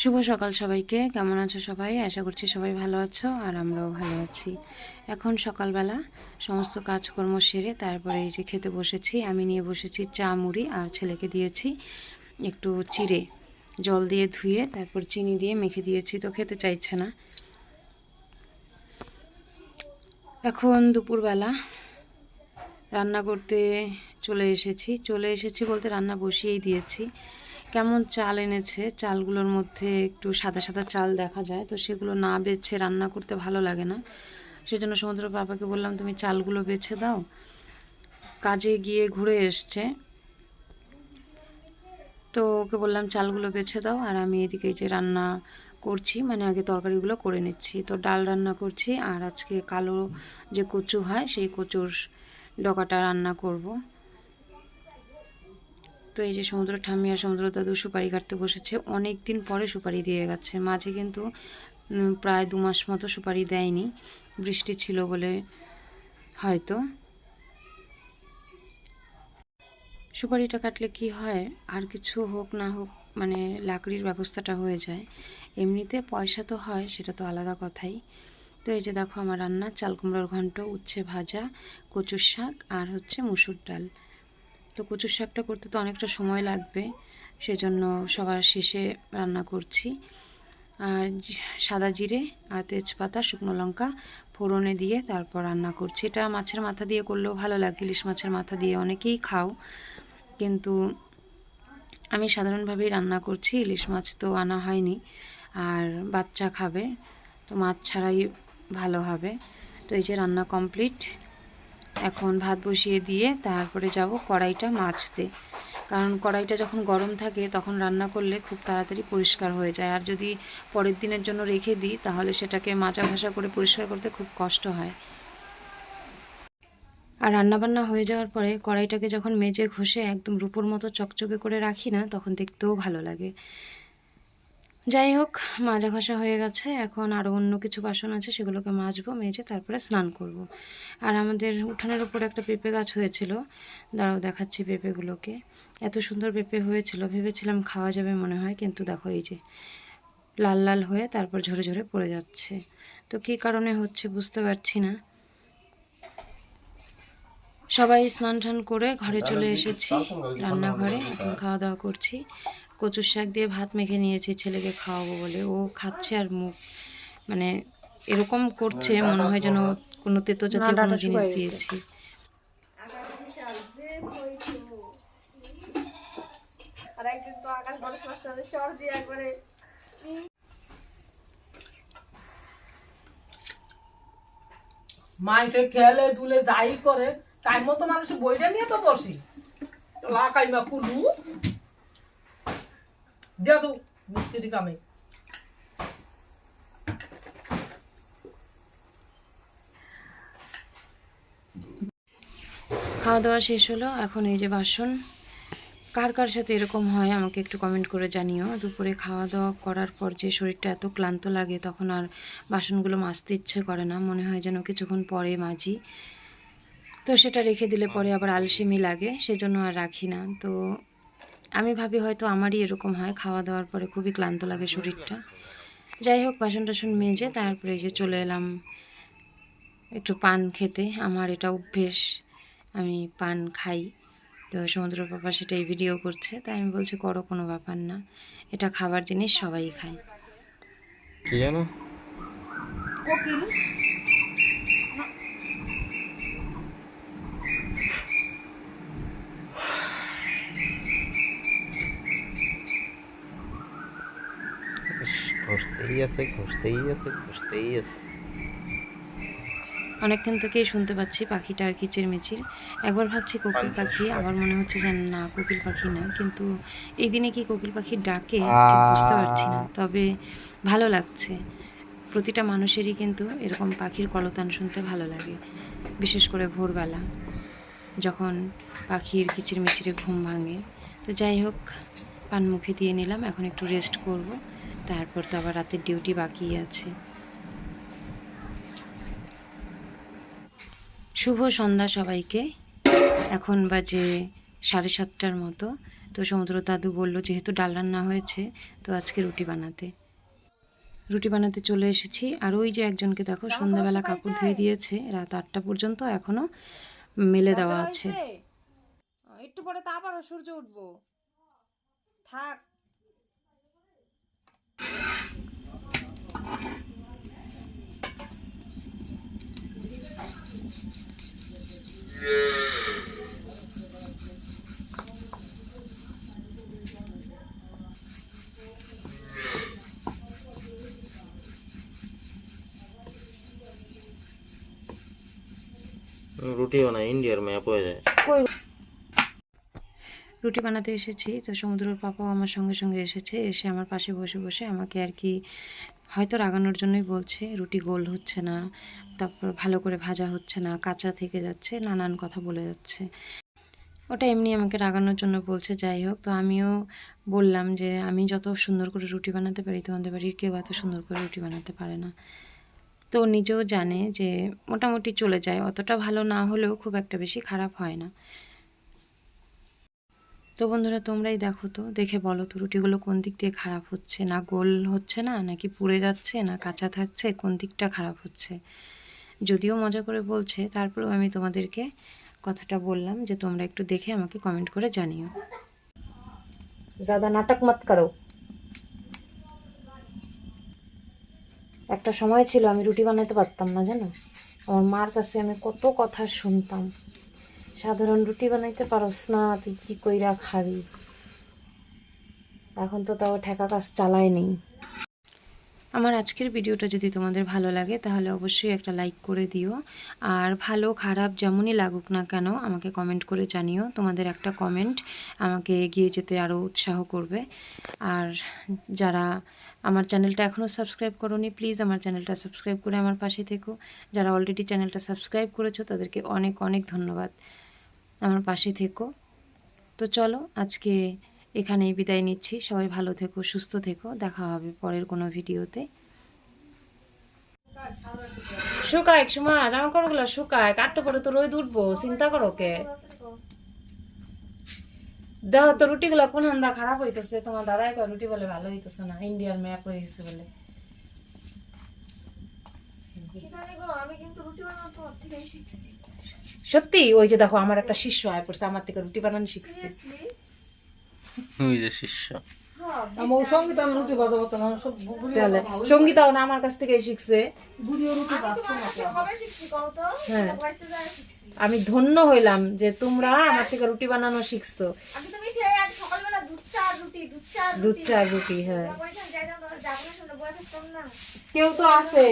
শুভ সকাল সবাইকে। কেমন আছো সবাই? আশা করছি সবাই ভালো আছো আর আমরাও ভালো আছি। এখন সকালবেলা সমস্ত কাজকর্ম সেরে তারপরে এই যে খেতে বসেছি। আমি নিয়ে বসেছি চা, মুড়ি আর ছেলেকে দিয়েছি একটু চিড়ে। জল দিয়ে ধুয়ে তারপর চিনি দিয়ে মেখে দিয়েছি, তো খেতে চাইছে না। এখন দুপুরবেলা রান্না করতে চলে এসেছি। চলে এসেছি বলতে রান্না বসিয়েই দিয়েছি। কেমন চাল এনেছে? চালগুলোর মধ্যে একটু সাদা সাদা চাল দেখা যায়, তো সেগুলো না বেছে রান্না করতে ভালো লাগে না। সেজন্য সমুদ্র বাবাকে বললাম, তুমি চালগুলো বেছে দাও। কাজে গিয়ে ঘুরে এসছে। তো ওকে বললাম, চালগুলো বেছে দাও। আর আমি এদিকে যে রান্না করছি মানে আগে তরকারিগুলো করে নিচ্ছি। তো ডাল রান্না করছি, আর আজকে কালো যে কচু হয়, সেই কচুর ডকাটা রান্না করব। তো এই যে সমুদ্র ঠাম্মি আর সমুদ্র দাদু সুপারি কাটতে বসেছে অনেক দিন পরে সুপারি দিয়ে গেছে। মাঝে কিন্তু প্রায় দু মাস মতো সুপারি দেয়নি। বৃষ্টি ছিল বলে হয়তো। সুপারিটা কাটলে কি হয়, আর কিছু হোক না হোক মানে লাকড়ির ব্যবস্থাটা হয়ে যায়। এমনিতে পয়সা তো হয়, সেটা তো আলাদা কথাই। তো এই যে দেখো আমার রান্না চাল কুমড়োর ঘন্ট, উচ্ছে ভাজা, কচুর শাক আর হচ্ছে মুসুর ডাল। তো কচুর শাকটা করতে তো অনেকটা সময় লাগবে, সেজন্য সবার শেষে রান্না করছি। আর সাদা জিরে আর তেজপাতা, শুকনো লঙ্কা ফোড়নে দিয়ে তারপর রান্না করছি। এটা মাছের মাথা দিয়ে করলেও ভালো লাগে, ইলিশ মাছের মাথা দিয়ে অনেকেই খাও। কিন্তু আমি সাধারণভাবেই রান্না করছি, ইলিশ মাছ তো আনা হয়নি। আর বাচ্চা খাবে, তো মাছ ছাড়াই ভালো হবে। তো এই যে রান্না কমপ্লিট এখন ভাত বসিয়ে দিয়ে তারপরে যাব কড়াইটা মাজতে। কারণ কড়াইটা যখন গরম থাকে, তখন রান্না করলে খুব তাড়াতাড়ি পরিষ্কার হয়ে যায়। আর যদি পরের দিনের জন্য রেখে দিই, তাহলে সেটাকে মাজা ঘষা করে পরিষ্কার করতে খুব কষ্ট হয়। আর রান্নাবান্না হয়ে যাওয়ার পরে কড়াইটাকে যখন মেজে ঘষে একদম রূপোর মতো চকচকে করে রাখি না, তখন দেখতেও ভালো লাগে। যাই হোক মাজা ঘষা হয়ে গেছে। এখন আরও অন্য কিছু বাসন আছে সেগুলোকে মাজবো মেজে তারপরে স্নান করব। আর আমাদের উঠানের উপর একটা পেঁপে গাছ হয়েছিল। দাঁড়াও দেখাচ্ছি পেঁপেগুলোকে। এত সুন্দর পেঁপে হয়েছিল ভেবেছিলাম খাওয়া যাবে মনে হয় কিন্তু দেখো এই যে লাল লাল হয়ে তারপর ঝরে ঝরে পড়ে যাচ্ছে। তো কী কারণে হচ্ছে বুঝতে পারছি না। সবাই স্নান টান করে ঘরে চলে এসেছি রান্নাঘরে এখন খাওয়া দাওয়া করছি। কচুর শাক দিয়ে ভাত মেখে নিয়েছি ছেলেকে খাওয়াবো বলে। ও খাচ্ছে আর মুখ মানে এরকম করছে মনে হয় যেন কোনো তেতো জাতীয় কোনো জিনিস দিয়েছি আর একদিন তো আকাশ বাতাস মাস্টার চর দিয়ে একবারে মাইসে খেলে দুলে যাই করে টাইম মতো মানুষ বইটা নিয়ে তো বসি। লাকাই মা কুলু। দেও তো মিস্ত্রি কামে খাওয়া দাওয়া শেষ হলো, এখন এই যে বাসন, কার কার সাথে এরকম হয় আমাকে একটু কমেন্ট করে জানিও। দুপুরে খাওয়া দাওয়া করার পর যে শরীরটা এত ক্লান্ত লাগে, তখন আর বাসনগুলো মাজতে ইচ্ছে করে না। মনে হয় যেন কিছুক্ষণ পরে মাজি। তো সেটা রেখে দিলে পরে আবার আলসেমি লাগে, সেজন্য আর রাখি না। তো আমি ভাবি হয়তো আমারই এরকম হয় খাওয়া দাওয়ার পরে খুবই ক্লান্ত লাগে শরীরটা। যাই হোক বাসন টাসন মেজে তারপরে এই যে চলে এলাম একটু পান খেতে। আমার এটা অভ্যেস আমি পান খাই। তো সমুদ্র পাপা সেটাই ভিডিও করছে। তাই আমি বলছি করো কোনো ব্যাপার না। এটা খাবার জিনিস সবাই খায়। কি জানো? ঘষতেই আছে ঘষতেই আছে ঘষতেই আছে। অনেকক্ষণ থেকেই শুনতে পাচ্ছি পাখিটা আর কিচিরমিচির। একবার ভাবছি কোকিল পাখি আবার মনে হচ্ছে যে না কোকিল পাখি না। কিন্তু এই দিনে কি কোকিল পাখি ডাকে ঠিক বুঝতে পারছি না। তবে ভালো লাগছে। প্রতিটা মানুষেরই কিন্তু এরকম পাখির কলতান শুনতে ভালো লাগে। বিশেষ করে ভোরবেলা যখন পাখির কিচিরমিচিরে ঘুম ভাঙে। তো যাই হোক পানমুখে দিয়ে নিলাম এখন একটু রেস্ট করব। তারপর তো আবার রাতের ডিউটি বাকি আছে। শুভ সন্ধ্যা সবাইকে। এখন বাজে সাড়ে সাতটার মতো। তো সমুদ্র দাদু বলল যেহেতু ডাল রান্না হয়েছে তো আজকে রুটি বানাতে। রুটি বানাতে চলে এসেছি। আর ওই যে একজনকে দেখো সন্ধ্যাবেলা কাপড় ধুয়ে দিয়েছে। রাত আটটা পর্যন্ত এখনও মেলে দেওয়া আছে। একটু পরে তা আবারও সূর্য উঠবো। থাক। রুটি বানায় ইন্ডিয়ার ম্যাপ হয়ে যায় রুটি বানাতে এসেছি। তো সমুদ্রের পাপাও আমার সঙ্গে সঙ্গে এসেছে। এসে আমার পাশে বসে বসে আমাকে আর কি হয়তো রাগানোর জন্যই বলছে, রুটি গোল হচ্ছে না, তারপর ভালো করে ভাজা হচ্ছে না, কাঁচা থেকে যাচ্ছে, নানান কথা বলে যাচ্ছে। ওটা এমনি আমাকে রাগানোর জন্য বলছে, যাই হোক। তো আমিও বললাম যে, আমি যত সুন্দর করে রুটি বানাতে পারি, তোমাদের বাড়ির কেউ এত সুন্দর করে রুটি বানাতে পারে না। তো নিজেও জানে যে, মোটামুটি চলে যায়। অতটা ভালো না হলেও খুব একটা বেশি খারাপ হয় না। তো বন্ধুরা, তোমরাই দেখো তো, দেখে বলো তো রুটিগুলো কোন দিক দিয়ে খারাপ হচ্ছে? না গোল হচ্ছে না, নাকি পুড়ে যাচ্ছে, না কাঁচা থাকছে? কোন দিকটা খারাপ হচ্ছে? যদিও মজা করে বলছে, তারপরেও আমি তোমাদেরকে কথাটা বললাম যে তোমরা একটু দেখে আমাকে কমেন্ট করে জানিও। দাদা নাটক মত করো। একটা সময় ছিল আমি রুটি বানাতে পারতাম না, জানো? আমার মার কাছে আমি কত কথা শুনতাম। সাধারণ রুটি বানাইতে পারস না, তুই কি কইরা খাবি? এখন তো তাও ঠেকা কাজ চালায় নেই। আমার আজকের ভিডিওটা যদি তোমাদের ভালো লাগে, তাহলে অবশ্যই একটা লাইক করে দিও। আর ভালো, খারাপ যেমনই লাগুক না কেন, আমাকে কমেন্ট করে জানিও। তোমাদের একটা কমেন্ট আমাকে এগিয়ে যেতে আরও উৎসাহ করবে। আর যারা আমার চ্যানেলটা এখনও সাবস্ক্রাইব করোনি, প্লিজ আমার চ্যানেলটা সাবস্ক্রাইব করে আমার পাশে থেকো। যারা অলরেডি চ্যানেলটা সাবস্ক্রাইব করেছ, তাদেরকে অনেক অনেক ধন্যবাদ। আমার পাশে থেকো। তো চলো আজকে এখানেই বিদায় নিচ্ছি। সবাই ভালো থেকো সুস্থ থেকো। দেখা হবে পরের কোনো ভিডিওতে। শুকায় সময় জামা কাপড়গুলো শুকায় কাটতে পরে তো রোদ উঠবো চিন্তা করো কে দেখো তো রুটিগুলো কোন হান্দা খারাপ হইতেছে? তোমার দাদাই কয় রুটি বলে ভালো হইতেছে না। ইন্ডিয়ার ম্যাপ হয়ে গেছে বলে। আমি কিন্তু রুটি বানানো তোমার থেকেই শিখছি। সত্যি ওই যে দেখো আমার একটা শিষ্য আয় পড়ছে আমার থেকে রুটি বানানো শিখছে। ওই যে শিষ্য। হ্যাঁ না আমার কাছ থেকে শিখছে। আমি হ্যাঁ। বাড়িতে যায় শিখছি। আমি ধন্য হইলাম যে তোমরা আমার থেকে রুটি বানানো শিখছো। দুধ চা রুটি হ্যাঁ। কেউ তো আছে।